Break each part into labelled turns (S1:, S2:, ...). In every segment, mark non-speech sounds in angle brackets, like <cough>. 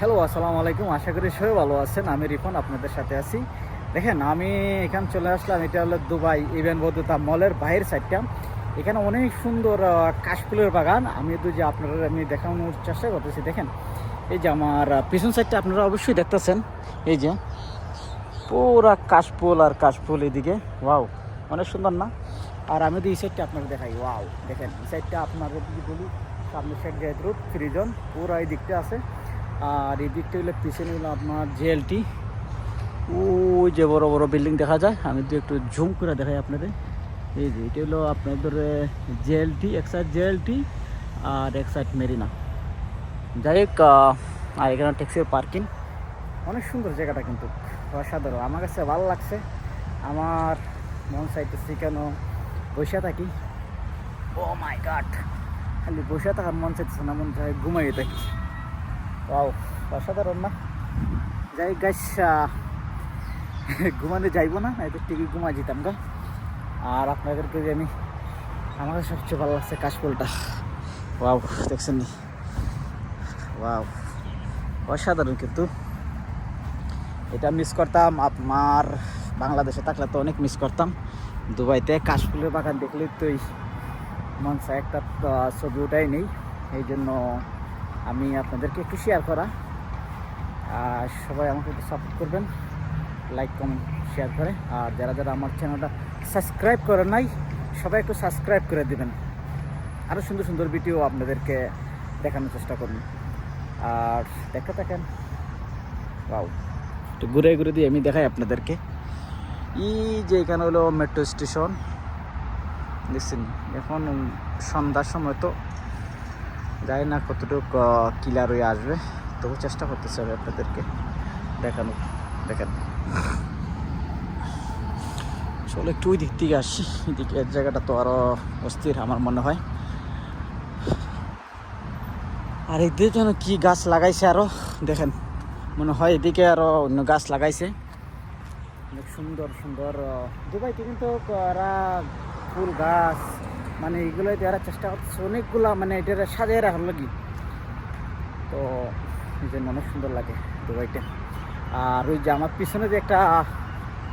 S1: Hello আসসালামু আলাইকুম। আশা করি সবাই ভালো আছেন। আমি রিফন, আপনাদের সাথে আছি। দেখেন, আমি এখানে চলে আসলাম। এটা হলো দুবাই ইভেন বদ্ধতা মলের বাইরের সাইডটা। এখানে অনেক সুন্দর কাশফুলের বাগান। আমি তো যে আপনারা আমি দেখানোর চেষ্টা করতেছি। দেখেন, এই যে আমার পিছন সাইডটা আপনারা অবশ্যই দেখতেছেন। এই যে, পুরা কাশফুল আর কাশফুল এদিকে। ওয়াও, অনেক সুন্দর না? আর আমি তো এই সাইডটা আপনাকে দেখাই। ওয়াও, দেখেন, এই সাইডটা আপনাদের যদি বলি সামনে সাইড জায়দ রোড ফ্রিজন, পুরো এই দিকটা আছে। আর এই দিকটা হলো পিছনে হলো আপনার জেএলটি। ওই যে বড় বড় বিল্ডিং দেখা যায়। আমি তো একটু জুম করে দেখাই আপনাদের। এই যে এটা হলো আপনাদের জেএলটি, এক সাইড জেএলটি আর এক সাইড মেরিনা। যাই হোক আর এখানে ট্যাক্সির পার্কিং অনেক সুন্দর জায়গাটা কিন্তু। অসাধারণ। আমার কাছে ভালো লাগছে। আমার মন চাইতেছি কেন বসে থাকি। ও মাই গাড খালি বসে থাকার মন চাইতেছে না, মন চাই ঘুমাই থাকি। ওয়াও অসাধারণ না? যাই গাছ <laughs> ঘুমানো যাইবো না তো টিভি ঘুমা যেতাম গা। আর আপনাদেরকে আমি আমার সবচেয়ে ভালো লাগছে কাশফুলটা। ওয়াও দেখছেন ওয়াও অসাধারণ কিন্তু। এটা মিস করতাম, আপনার বাংলাদেশে থাকলে তো অনেক মিস করতাম। দুবাইতে কাশফুলের বাগান দেখলে তোই মন একটা ছবি ওটাই নেই। এই জন্য আমি আপনাদেরকে একটু শেয়ার করা। আর সবাই আমাকে একটু সাপোর্ট করবেন লাইক কমেন্ট শেয়ার করে। আর যারা যারা আমার চ্যানেলটা সাবস্ক্রাইব করে নাই, সবাই একটু সাবস্ক্রাইব করে দেবেন। আরও সুন্দর সুন্দর ভিডিও আপনাদেরকে দেখানোর চেষ্টা করুন আর দেখতে থাকেন। বাউ একটু ঘুরে ঘুরে দিয়ে আমি দেখাই আপনাদেরকে। এই যে এখানে হলো মেট্রো স্টেশন দেখছেন, এখন সন্ধ্যার সময় তো জানি না কতটুকু কিলার হয়ে আসবে। তবু চেষ্টা করতেছে আমি আপনাদেরকে দেখানো দেখেন চলো একটু ওই দিক থেকে আসি। এদিকে এর জায়গাটা তো আরও অস্থির আমার মনে হয়। আর এদিকে যেন কি গাছ লাগাইছে আরও, দেখেন। মনে হয় এদিকে আরও অন্য গাছ লাগাইছে। অনেক সুন্দর সুন্দর দুবাইতে কিন্তু ফুল গাছ মানে এগুলো এরা চেষ্টা করতেছে। অনেকগুলা মানে এটা সাজিয়ে রাখার লাগি। তো এই জন্য অনেক সুন্দর লাগে দুবাইটা আর ওই যে আমার পিছনে যে একটা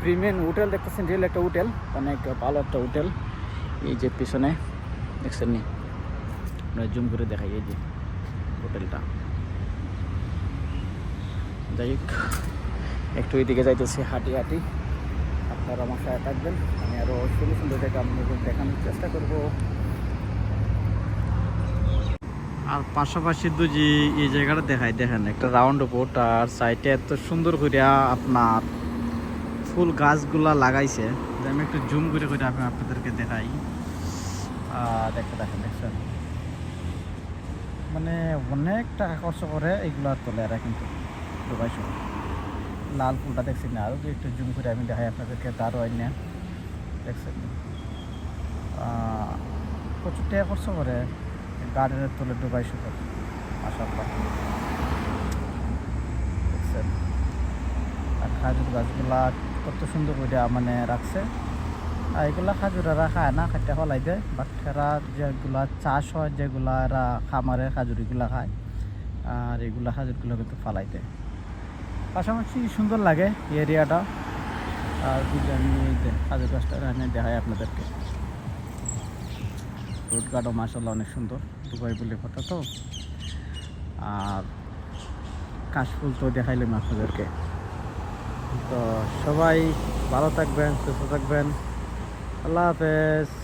S1: প্রিমিয়াম হোটেল দেখতেছেন রিয়েল একটা হোটেল অনেক ভালো একটা হোটেল এই যে পিছনে, দেখছেন নি? জুম করে দেখাই এই যে হোটেলটা যাই হোক, একটু ওইদিকে যাইতেছি, হাঁটি হাঁটি। আপনারা আমার সাথে থাকবেন। আরও সুন্দর সুন্দর জায়গা আপনাদের দেখানোর চেষ্টা করব। আর পাশাপাশি তো যে এই জায়গাটা দেখাই, দেখেন একটা রাউন্ড বোট আর সাইডে এত সুন্দর করে আপনার ফুল গাছগুলা লাগাইছে। আমি একটু জুম করে করে আমি আপনাদেরকে দেখাই। দেখতে দেখেন দেখছেন মানে অনেক টাকা খরচ করে এইগুলা তোলে এরা কিন্তু। দুবাই লাল ফুলটা দেখছি না আরও একটু জুম করে আমি দেখাই আপনাদেরকে, তারও না প্রচুর টাকা খরচ করে গার্ডেনের তলে দুবাই শহর মাসাল্লাহ আর খাজুর গাছগুলা কত সুন্দর করে মানে রাখছে। আর এগুলা খাজুর এরা খায় না, খাইতে ফলাই দেয়। বাট এরা যেগুলা চাষ হয়, যেগুলা এরা খামারে খাজুর এগুলা খায়, আর এগুলা খাজুরগুলো কিন্তু ফালাই দেয়। পাশাপাশি সুন্দর লাগে এরিয়াটা। আর আমি যে খাজুর এখানে দেখাই আপনাদেরকে। রোড গার্ডও মাসাল্লাহ অনেক সুন্দর, দুবাই বলে কথা তো। আর কাশফুল তো দেখাইলাম আপনাদেরকে। তো সবাই ভালো থাকবেন, সুস্থ থাকবেন। আল্লাহ হাফেজ।